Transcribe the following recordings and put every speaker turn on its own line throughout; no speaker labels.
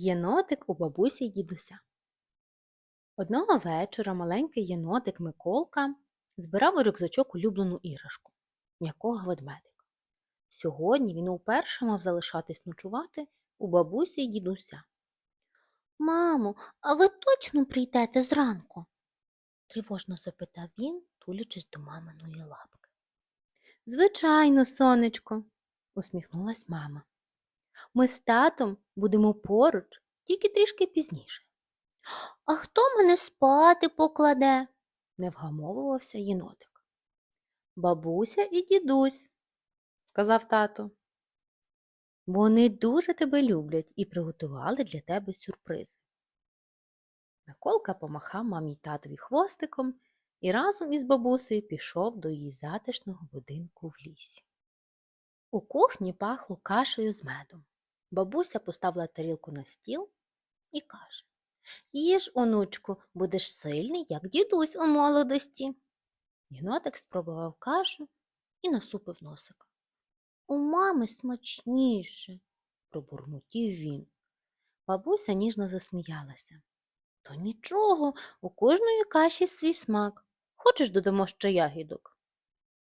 Єнотик у бабусі й дідуся. Одного вечора маленький єнотик Миколка збирав у рюкзачок улюблену іграшку м'якого ведмедика. Сьогодні він уперше мав залишатись ночувати у бабусі й дідуся. Мамо, а ви точно прийдете зранку? тривожно запитав він, тулячись до маминої лапки. Звичайно, сонечко, усміхнулась мама. Ми з татом будемо поруч, тільки трішки пізніше. А хто мене спати покладе? не вгамовувався єнотик. Бабуся і дідусь, сказав тато. Вони дуже тебе люблять і приготували для тебе сюрпризи. Миколка помахав мамі й татові хвостиком і разом із бабусею пішов до її затишного будинку в лісі. У кухні пахло кашею з медом. Бабуся поставила тарілку на стіл і каже Їж, онучку, будеш сильний, як дідусь у молодості. Єнотик спробував кашу і насупив носик. У мами смачніше, пробурмотів він. Бабуся ніжно засміялася. То нічого, у кожної каші свій смак. Хочеш додамо ще ягідок?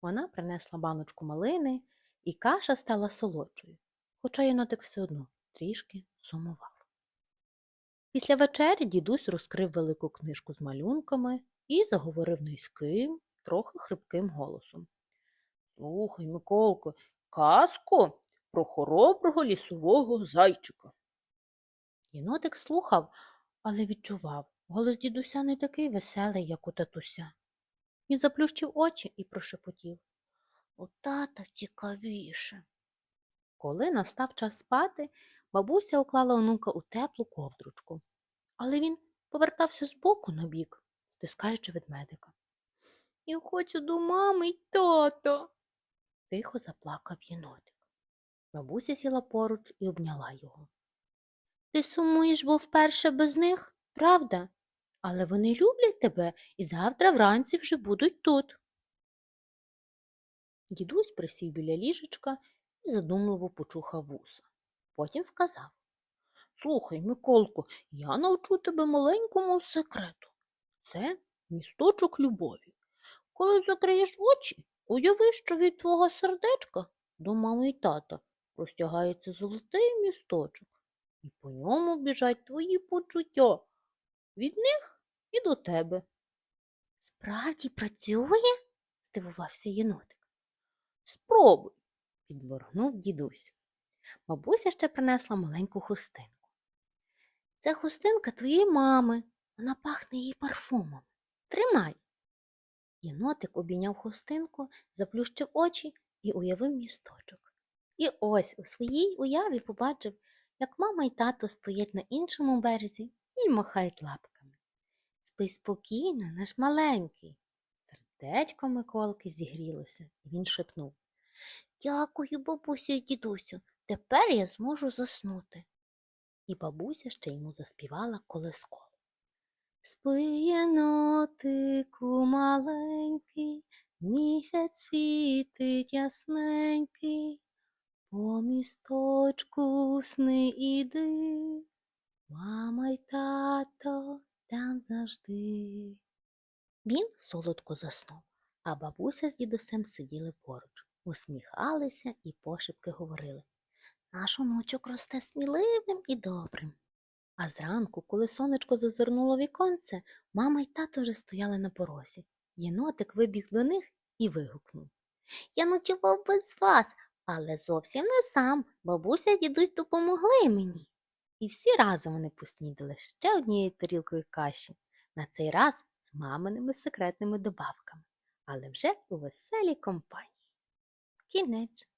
Вона принесла баночку малини, і каша стала солодшою, хоча єнотик все одно трішки сумував. Після вечері дідусь розкрив велику книжку з малюнками і заговорив низьким, трохи хрипким голосом. Слухай, Миколко, казку про хороброго лісового зайчика. Єнотик слухав, але відчував, голос дідуся не такий веселий, як у татуся. І заплющив очі і прошепотів. У тата цікавіше. Коли настав час спати, бабуся уклала онука у теплу ковдручку, але він повертався з боку на бік, стискаючи ведмедика. Я хочу до мами й тата. Тихо заплакав єнотик. Бабуся сіла поруч і обняла його. Ти сумуєш, бо вперше без них, правда? Але вони люблять тебе і завтра вранці вже будуть тут. Дідусь присів біля ліжечка і задумливо почухав вуса. Потім сказав Слухай, Миколко, я навчу тебе маленькому секрету. Це місточок любові. Коли закриєш очі, уяви, що від твого сердечка до мами й тата простягається золотий місточок, і по ньому біжать твої почуття від них і до тебе. Справді працює? здивувався єнотик. Спробуй, підморгнув дідусь. Бабуся ще принесла маленьку хустинку. Це хустинка твоєї мами. Вона пахне її парфумом. Тримай. Єнотик обійняв хустинку, заплющив очі і уявив місточок. І ось у своїй уяві побачив, як мама й тато стоять на іншому березі і махають лапками. Спи спокійно, наш маленький. Сердечко Миколки зігрілося, і він шепнув Дякую, бабусю і дідусю. Тепер я зможу заснути. І бабуся ще йому заспівала колисково. Спи, єнотику маленький, місяць світить ясненький, по місточку сни іди, мама й тато там завжди. Він солодко заснув, а бабуся з дідусем сиділи поруч, усміхалися і пошепки говорили. Наш онучок росте сміливим і добрим. А зранку, коли сонечко зазирнуло віконце, мама й тато вже стояли на порозі. Єнотик вибіг до них і вигукнув Я ночував без вас, але зовсім не сам. Бабуся й дідусь допомогли мені. І всі разом вони поснідали ще однією тарілкою каші, на цей раз з маминими секретними добавками, але вже у веселій компанії. Кінець.